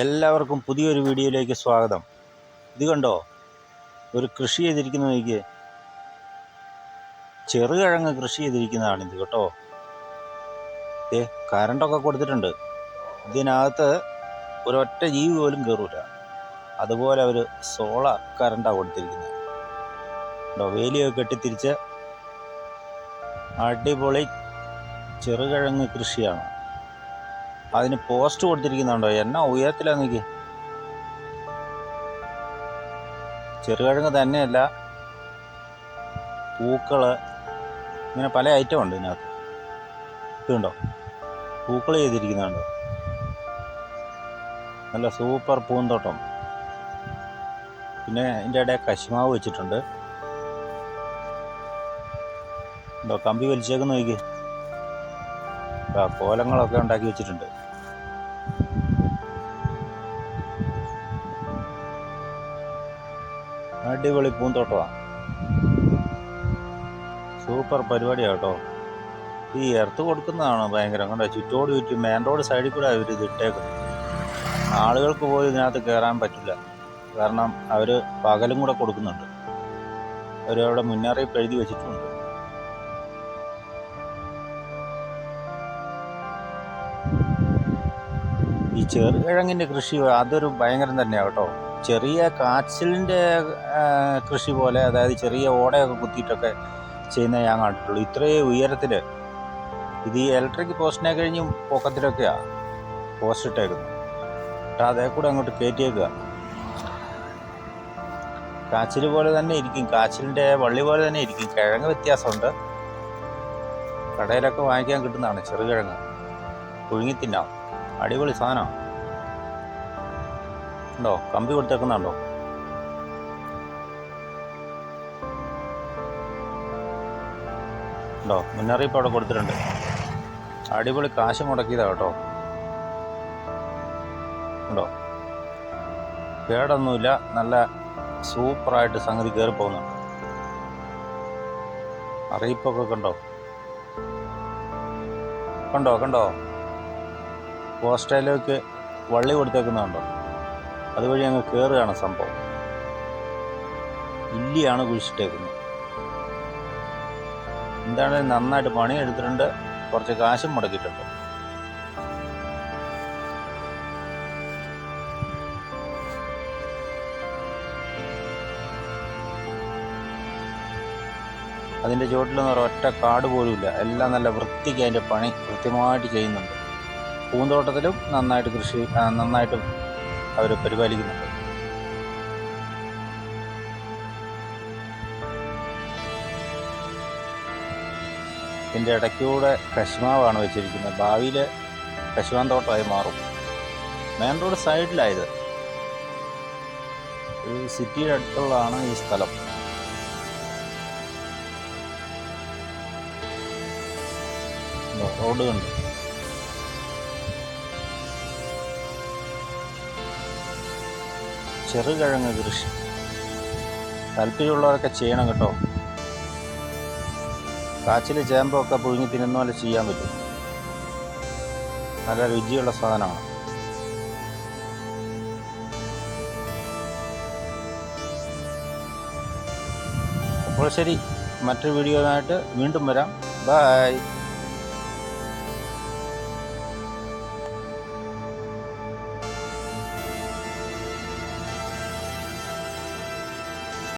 എല്ലാവർക്കും പുതിയൊരു വീഡിയോയിലേക്ക് സ്വാഗതം. ഇത് കണ്ടോ? ഒരു കൃഷി ചെയ്തിരിക്കുന്ന എനിക്ക് ചെറുകിഴങ്ങ് കൃഷി ചെയ്തിരിക്കുന്നതാണിത് കേട്ടോ. ഏ കരണ്ടൊക്കെ കൊടുത്തിട്ടുണ്ട്. ഇതിനകത്ത് ഒരൊറ്റ ജീവി പോലും കയറൂല അതുപോലെ അവർ സോളാർ കറണ്ടാണ് കൊടുത്തിരിക്കുന്നത്. കേട്ടോ വേലിയൊക്കെ കെട്ടിത്തിരിച്ച് അടിപൊളി ചെറുകിഴങ്ങ് കൃഷിയാണ്. അതിന് പോസ്റ്റ് കൊടുത്തിരിക്കുന്നുണ്ടോ? എന്നാ ഉയരത്തിലാ നോക്കി ചെറുകിഴങ്ങ് തന്നെയല്ല പൂക്കൾ ഇങ്ങനെ പല ഐറ്റം ഉണ്ട് ഇതിനകത്ത്. ഇതുണ്ടോ? പൂക്കൾ ചെയ്തിരിക്കുന്നുണ്ട്. നല്ല സൂപ്പർ പൂന്തോട്ടം. പിന്നെ ഇതിന്റെ ഇടയിൽ കശുമാവ് വെച്ചിട്ടുണ്ട്. ഉണ്ടോ കമ്പി വലിച്ചേക്ക് നോക്കി കോലങ്ങളൊക്കെ ഉണ്ടാക്കി വെച്ചിട്ടുണ്ട്. അടിപൊളി പൂന്തോട്ടമാണ് സൂപ്പർ പരിപാടിയാണ് കേട്ടോ. ഈ എർത്ത് കൊടുക്കുന്നതാണ് ഭയങ്കര. കണ്ടോ ചുറ്റോട് ചുറ്റും മെയിൻ റോഡ് സൈഡിൽ കൂടെ അവർ ഇത് ഇട്ടേക്കുന്നത്. ആളുകൾക്ക് പോലും ഇതിനകത്ത് കയറാൻ പറ്റില്ല. കാരണം അവർ പകലും കൂടെ കൊടുക്കുന്നുണ്ട്. അവരവിടെ മുന്നറിയിപ്പ് എഴുതി വെച്ചിട്ടുണ്ട്. ഈ ചെറുകിഴങ്ങിന്റെ കൃഷി അതൊരു ഭയങ്കരം തന്നെയാണ് കേട്ടോ. ചെറിയ കാച്ചിലിന്റെ കൃഷി പോലെ അതായത് ചെറിയ ഓടയൊക്കെ കുത്തിയിട്ടൊക്കെ ചെയ്യുന്ന ഞാൻ കണ്ടിട്ടുള്ളൂ. ഇത്രയും ഉയരത്തിൽ ഇത് ഈ ഇലക്ട്രിക് പോസ്റ്റിനെ കഴിഞ്ഞ് പൊക്കത്തിലൊക്കെയാണ് പോസ്റ്റ് ഇട്ടേക്കുന്നത്. എന്നിട്ട് അതേ കൂടെ അങ്ങോട്ട് കയറ്റിയേക്കുക. കാച്ചിൽ പോലെ തന്നെ ഇരിക്കും. കാച്ചിലിന്റെ വള്ളി പോലെ തന്നെ ഇരിക്കും. കിഴങ്ങ് വ്യത്യാസമുണ്ട്. കടയിലൊക്കെ വാങ്ങിക്കാൻ കിട്ടുന്നതാണ് ചെറുകിഴങ്ങ്. പുഴുങ്ങി തിന്നാം. അടിപൊളി സാധനമാണ് ഉണ്ടോ? കമ്പി കൊടുത്തേക്കുന്നുണ്ടോ? ഉണ്ടോ? മുന്നറിയിപ്പ് അവിടെ കൊടുത്തിട്ടുണ്ട്. അടിപൊളി കാശ് മുടക്കിയതാ കേട്ടോ. ഉണ്ടോ? കേടൊന്നുമില്ല. നല്ല സൂപ്പറായിട്ട് സംഗതി കയറി പോകുന്നുണ്ട് അറിയിപ്പൊക്കെ കണ്ടോ? കണ്ടോ? കണ്ടോ? പോസ്റ്റയിലേക്ക് വള്ളി കൊടുത്തേക്കുന്നുണ്ടോ അതുവഴി അങ്ങ് കയറുകയാണ് സംഭവം. ഇല്ലിയാണ് കുഴിച്ചിട്ടേക്കുന്നത്. എന്താണ് നന്നായിട്ട് പണി എടുത്തിട്ടുണ്ട് കുറച്ച് കാശും മുടക്കിയിട്ടുണ്ട്. അതിന്റെ ചുവട്ടിലൊന്നും ഒറ്റ കാട് പോലുമില്ല. എല്ലാം നല്ല വൃത്തിക്ക് അതിന്റെ പണി കൃത്യമായിട്ട് ചെയ്യുന്നുണ്ട്. പൂന്തോട്ടത്തിലും നന്നായിട്ട് കൃഷി നന്നായിട്ട് അവർ പരിപാലിക്കുന്നുണ്ട്. ഇതിന്റെ ഇടയ്ക്കൂടെ കശുമാവാണ് വെച്ചിരിക്കുന്നത്. ഭാവിയിൽ കശുമാൻ തോട്ടമായി മാറും. മെയിൻ റോഡ് സൈഡിലായത്. ഈ സിറ്റിയുടെ അടുത്തുള്ളതാണ് ഈ സ്ഥലം. റോഡ് കണ്ടു ചെറുകിഴങ്ങ് കൃഷി. താല്പര്യമുള്ളവരൊക്കെ ചെയ്യണം കേട്ടോ. കാച്ചിൽ ചേമ്പൊക്കെ പുഴുങ്ങി തിന്നുന്ന പോലെ ചെയ്യാൻ പറ്റും. നല്ല രുചിയുള്ള സാധനമാണ്. അപ്പോൾ ശരി മറ്റൊരു വീഡിയോയുമായിട്ട് വീണ്ടും വരാം. ബായ്